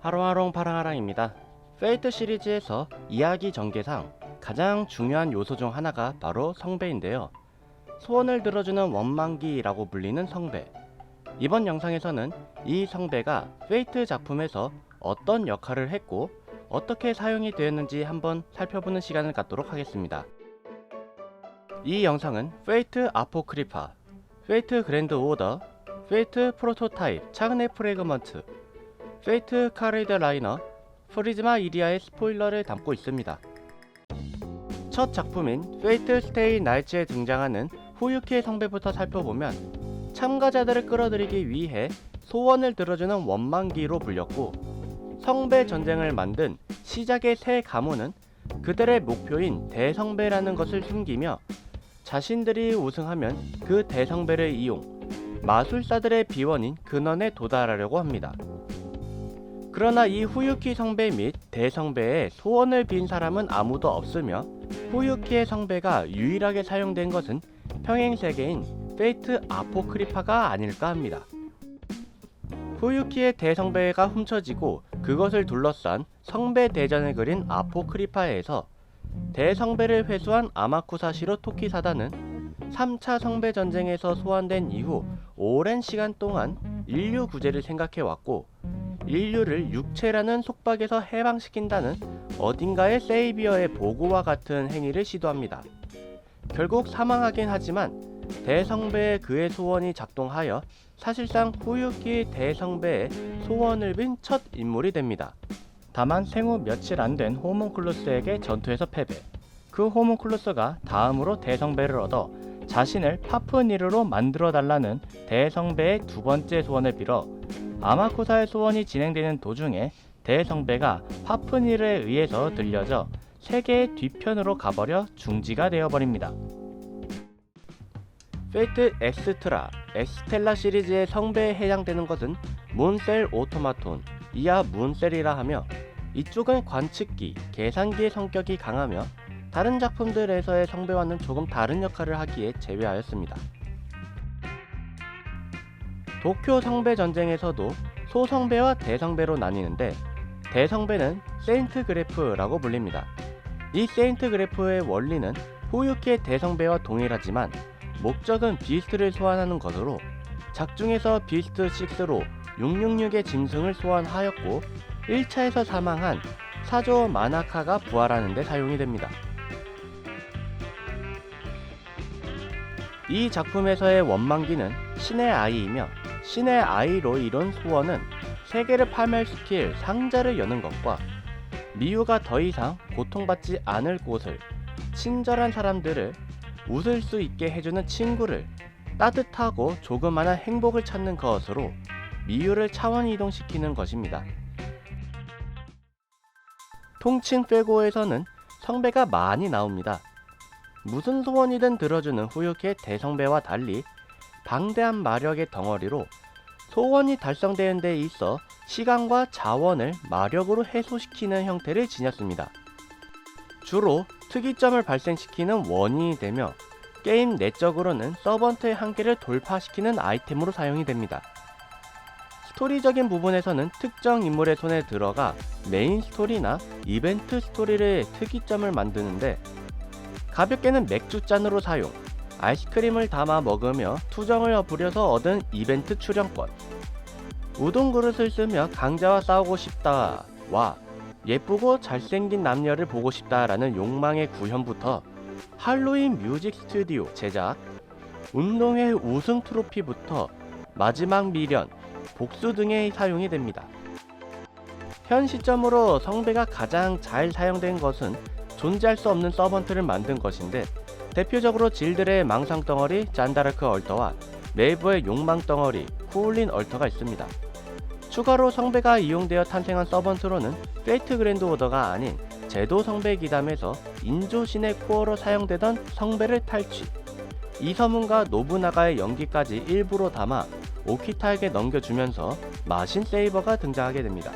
하롱하롱 파랑하랑입니다. 페이트 시리즈에서 이야기 전개상 가장 중요한 요소 중 하나가 바로 성배인데요. 소원을 들어주는 원망기라고 불리는 성배. 이번 영상에서는 이 성배가 페이트 작품에서 어떤 역할을 했고 어떻게 사용이 되었는지 한번 살펴보는 시간을 갖도록 하겠습니다. 이 영상은 페이트 아포크리파, 페이트 그랜드 오더, 페이트 프로토타입 차근의 프레그먼트, 페이트 카레이드 라이너, 프리즈마 이리아의 스포일러를 담고 있습니다. 첫 작품인 페이트 스테이 나이츠에 등장하는 후유키의 성배부터 살펴보면 참가자들을 끌어들이기 위해 소원을 들어주는 원망기로 불렸고 성배 전쟁을 만든 시작의 새 가문은 그들의 목표인 대성배라는 것을 숨기며 자신들이 우승하면 그 대성배를 이용 마술사들의 비원인 근원에 도달하려고 합니다. 그러나 이 후유키 성배 및 대성배에 소원을 빈 사람은 아무도 없으며 후유키의 성배가 유일하게 사용된 것은 평행 세계인 페이트 아포크리파가 아닐까 합니다. 후유키의 대성배가 훔쳐지고 그것을 둘러싼 성배 대전을 그린 아포크리파에서 대성배를 회수한 아마쿠사시로 토키 사단은 3차 성배 전쟁에서 소환된 이후 오랜 시간 동안 인류 구제를 생각해 왔고 인류를 육체라는 속박에서 해방시킨다는 어딘가의 세이비어의 보고와 같은 행위를 시도합니다. 결국 사망하긴 하지만 대성배의 그의 소원이 작동하여 사실상 후유키 대성배의 소원을 빈 첫 인물이 됩니다. 다만 생후 며칠 안 된 호문클루스에게 전투에서 패배. 그 호문클루스가 다음으로 대성배를 얻어 자신을 파프니르로 만들어 달라는 대성배의 두 번째 소원을 빌어 아마쿠사의 소원이 진행되는 도중에 대성배가 파프니르에 의해서 들려져 세계의 뒤편으로 가버려 중지가 되어버립니다. 페이트 엑스트라, 엑스텔라 시리즈의 성배에 해당되는 것은 문셀 오토마톤, 이하 문셀이라 하며 이쪽은 관측기, 계산기의 성격이 강하며 다른 작품들에서의 성배와는 조금 다른 역할을 하기에 제외하였습니다. 도쿄 성배 전쟁에서도 소성배와 대성배로 나뉘는데 대성배는 세인트 그래프라고 불립니다. 이 세인트 그래프의 원리는 후유키의 대성배와 동일하지만 목적은 비스트를 소환하는 것으로 작중에서 비스트 6로 666의 짐승을 소환하였고 1차에서 사망한 사조 마나카가 부활하는 데 사용이 됩니다. 이 작품에서의 원망기는 신의 아이이며 신의 아이로 이룬 소원은 세계를 파멸시킬 상자를 여는 것과 미유가 더 이상 고통받지 않을 곳을 친절한 사람들을 웃을 수 있게 해주는 친구를 따뜻하고 조그마한 행복을 찾는 것으로 미유를 차원 이동시키는 것입니다. 통칭 빼고에서는 성배가 많이 나옵니다. 무슨 소원이든 들어주는 후유키의 대성배와 달리 방대한 마력의 덩어리로 소원이 달성되는 데 있어 시간과 자원을 마력으로 해소시키는 형태를 지녔습니다. 주로 특이점을 발생시키는 원인이 되며 게임 내적으로는 서번트의 한계를 돌파시키는 아이템으로 사용이 됩니다. 스토리적인 부분에서는 특정 인물의 손에 들어가 메인 스토리나 이벤트 스토리를 특이점을 만드는데 가볍게는 맥주잔으로 사용, 아이스크림을 담아 먹으며 투정을 부려서 얻은 이벤트 출연권, 우동 그릇을 쓰며 강자와 싸우고 싶다 와 예쁘고 잘생긴 남녀를 보고 싶다라는 욕망의 구현부터 할로윈 뮤직 스튜디오 제작, 운동회 우승 트로피부터 마지막 미련, 복수 등에 사용이 됩니다. 현 시점으로 성배가 가장 잘 사용된 것은 존재할 수 없는 서번트를 만든 것인데 대표적으로 질들의 망상덩어리 잔다르크 얼터와 메이브의 욕망덩어리 쿠울린 얼터가 있습니다. 추가로 성배가 이용되어 탄생한 서번트로는 페이트 그랜드 오더가 아닌 제도 성배 기담에서 인조신의 코어로 사용되던 성배를 탈취 이서문과 노부나가의 연기까지 일부러 담아 오키타에게 넘겨주면서 마신 세이버가 등장하게 됩니다.